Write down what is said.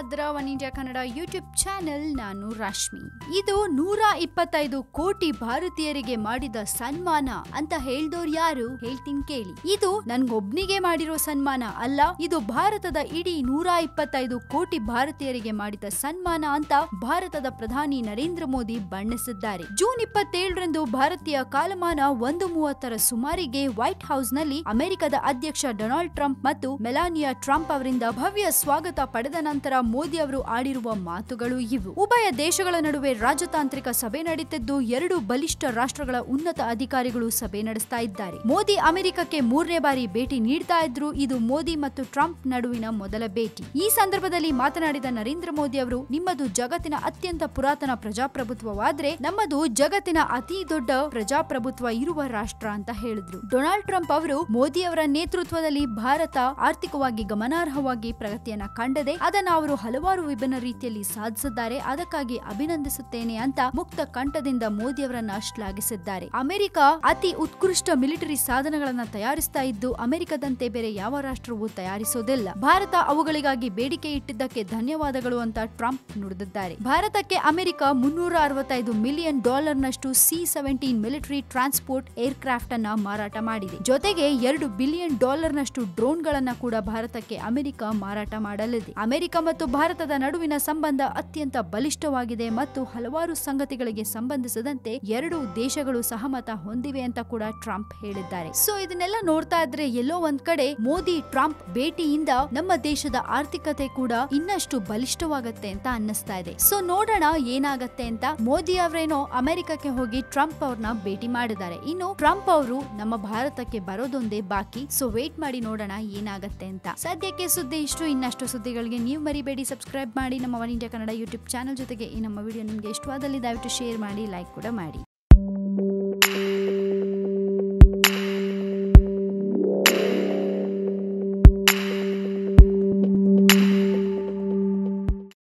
ಇದ್ರ one India Kannada YouTube channel, ನಾನು ರಶ್ಮಿ. ಇದು ನೂರ ಇಪ್ಪತ್ತೈದು ಕೋಟಿ ಭಾರತೀಯರಿಗೆ ಮಾಡಿದ ಸನ್ಮಾನ ಅಂತ ಹೇಳ್ದೋರ್ ಯಾರು? ಹೇಳ್ತೀನಿ ಕೇಳಿ. ಇದು ನನ್ಗೊಬ್ನಿಗೆ ಮಾಡಿರೋ ಸನ್ಮಾನ ಅಲ್ಲ, ಇದು ಭಾರತದ ಇಡೀ ನೂರ ಇಪ್ಪತ್ತೈದು ಕೋಟಿ ಭಾರತೀಯರಿಗೆ ಮಾಡಿದ ಸನ್ಮಾನ ಅಂತ ಭಾರತದ ಪ್ರಧಾನಿ ನರೇಂದ್ರ ಮೋದಿ ಬಣ್ಣಿಸಿದ್ದಾರೆ. ಜೂನ್ ಇಪ್ಪತ್ತೇಳರಂದು ಭಾರತೀಯ ಕಾಲಮಾನ ಒಂದು ಮೂವತ್ತರ ಸುಮಾರಿಗೆ ವೈಟ್ ಹೌಸ್ನಲ್ಲಿ ಅಮೆರಿಕದ ಅಧ್ಯಕ್ಷ ಡೊನಾಲ್ಡ್ ಟ್ರಂಪ್ ಮತ್ತು ಮೆಲಾನಿಯಾ ಟ್ರಂಪ್ ಅವರಿಂದ ಭವ್ಯ ಸ್ವಾಗತ ಪಡೆದ ನಂತರ ಮೋದಿ ಅವರು ಆಡಿರುವ ಮಾತುಗಳು ಇವು. ಉಭಯ ದೇಶಗಳ ನಡುವೆ ರಾಜತಾಂತ್ರಿಕ ಸಭೆ ನಡೆಯುತ್ತಿದ್ದು ಎರಡು ಬಲಿಷ್ಠ ರಾಷ್ಟ್ರಗಳ ಉನ್ನತ ಅಧಿಕಾರಿಗಳು ಸಭೆ ನಡೆಸ್ತಾ ಇದ್ದಾರೆ. ಮೋದಿ ಅಮೆರಿಕಕ್ಕೆ ಮೂರನೇ ಬಾರಿ ಭೇಟಿ ನೀಡ್ತಾ ಇದ್ರು ಇದು ಮೋದಿ ಮತ್ತು ಟ್ರಂಪ್ ನಡುವಿನ ಮೊದಲ ಭೇಟಿ. ಈ ಸಂದರ್ಭದಲ್ಲಿ ಮಾತನಾಡಿದ ನರೇಂದ್ರ ಮೋದಿ ಅವರು, ನಿಮ್ಮದು ಜಗತ್ತಿನ ಅತ್ಯಂತ ಪುರಾತನ ಪ್ರಜಾಪ್ರಭುತ್ವವಾದ್ರೆ ನಮ್ಮದು ಜಗತ್ತಿನ ಅತಿ ದೊಡ್ಡ ಪ್ರಜಾಪ್ರಭುತ್ವ ಇರುವ ರಾಷ್ಟ್ರ ಅಂತ ಹೇಳಿದ್ರು. ಡೊನಾಲ್ಡ್ ಟ್ರಂಪ್ ಅವರು ಮೋದಿ ಅವರ ನೇತೃತ್ವದಲ್ಲಿ ಭಾರತ ಆರ್ಥಿಕವಾಗಿ ಗಮನಾರ್ಹವಾಗಿ ಪ್ರಗತಿಯನ್ನ ಕಂಡದೆ, ಅದನ್ನ ಅವರು ಹಲವಾರು ವಿಭಿನ್ನ ರೀತಿಯಲ್ಲಿ ಸಾಧಿಸಿದ್ದಾರೆ. ಅದಕ್ಕಾಗಿ ಅಭಿನಂದಿಸುತ್ತೇನೆ ಅಂತ ಮುಕ್ತ ಕಂಠದಿಂದ ಮೋದಿ ಅವರನ್ನ ಶ್ಲಾಘಿಸಿದ್ದಾರೆ. ಅಮೆರಿಕ ಅತಿ ಉತ್ಕೃಷ್ಟ ಮಿಲಿಟರಿ ಸಾಧನಗಳನ್ನ ತಯಾರಿಸ್ತಾ ಇದ್ದು, ಅಮೆರಿಕದಂತೆ ಬೇರೆ ಯಾವ ರಾಷ್ಟ್ರವೂ ತಯಾರಿಸೋದಿಲ್ಲ. ಭಾರತ ಅವುಗಳಿಗಾಗಿ ಬೇಡಿಕೆ ಇಟ್ಟಿದ್ದಕ್ಕೆ ಧನ್ಯವಾದಗಳು ಅಂತ ಟ್ರಂಪ್ ನುಡಿದಿದ್ದಾರೆ. ಭಾರತಕ್ಕೆ ಅಮೆರಿಕ ಮುನ್ನೂರ ಅರವತ್ತೈದು ಮಿಲಿಯನ್ ಡಾಲರ್ ನಷ್ಟು C seventeen military transport aircraft ಅನ್ನ ಮಾರಾಟ ಮಾಡಿದೆ. ಜೊತೆಗೆ ಎರಡು ಬಿಲಿಯನ್ ಡಾಲರ್ ನಷ್ಟು ಡ್ರೋನ್ಗಳನ್ನ ಕೂಡ ಭಾರತಕ್ಕೆ ಅಮೆರಿಕ ಮಾರಾಟ ಮಾಡಲಿದೆ. ಅಮೆರಿಕ ಮತ್ತು ಭಾರತದ ನಡುವಿನ ಸಂಬಂಧ ಅತ್ಯಂತ ಬಲಿಷ್ಠವಾಗಿದೆ ಮತ್ತು ಹಲವಾರು ಸಂಗತಿಗಳಿಗೆ ಸಂಬಂಧಿಸಿದಂತೆ ಎರಡು ದೇಶಗಳು ಸಹಮತ ಹೊಂದಿವೆ ಅಂತ ಕೂಡ ಟ್ರಂಪ್ ಹೇಳಿದ್ದಾರೆ. ಸೊ, ಇದನ್ನೆಲ್ಲ ನೋಡ್ತಾ ಇದ್ರೆ ಎಲ್ಲೋ ಒಂದ್ ಕಡೆ ಮೋದಿ ಟ್ರಂಪ್ ಭೇಟಿಯಿಂದ ನಮ್ಮ ದೇಶದ ಆರ್ಥಿಕತೆ ಕೂಡ ಇನ್ನಷ್ಟು ಬಲಿಷ್ಠವಾಗತ್ತೆ ಅಂತ ಅನ್ನಿಸ್ತಾ ಇದೆ. ಸೊ, ನೋಡೋಣ ಏನಾಗತ್ತೆ ಅಂತ ಮೋದಿ ಅವರೇನೋ ಅಮೆರಿಕಕ್ಕೆ ಹೋಗಿ ಟ್ರಂಪ್ ಅವ್ರನ್ನ ಭೇಟಿ ಮಾಡಿದ್ದಾರೆ. ಇನ್ನು ಟ್ರಂಪ್ ಅವರು ನಮ್ಮ ಭಾರತಕ್ಕೆ ಬರೋದೊಂದೇ ಬಾಕಿ. ಸೊ ವೇಟ್ ಮಾಡಿ ನೋಡೋಣ ಏನಾಗತ್ತೆ ಅಂತ. ಸದ್ಯಕ್ಕೆ ಸುದ್ದಿ ಇಷ್ಟು, ಇನ್ನಷ್ಟು ಸುದ್ದಿಗಳಿಗೆ ನೀವು ಮರಿಬೇಡಿ. ಸಬ್ಸ್ಕ್ರೈಬ್ ಮಾಡಿ ನಮ್ಮ one India Kannada YouTube channel ಜೊತೆಗೆ ಈ ನಮ್ಮ ವಿಡಿಯೋ ನಿಮಗೆ ಇಷ್ಟವಾದಲ್ಲಿ ದಯವಿಟ್ಟು ಶೇರ್ ಮಾಡಿ ಲೈಕ್ ಕೂಡ ಮಾಡಿ.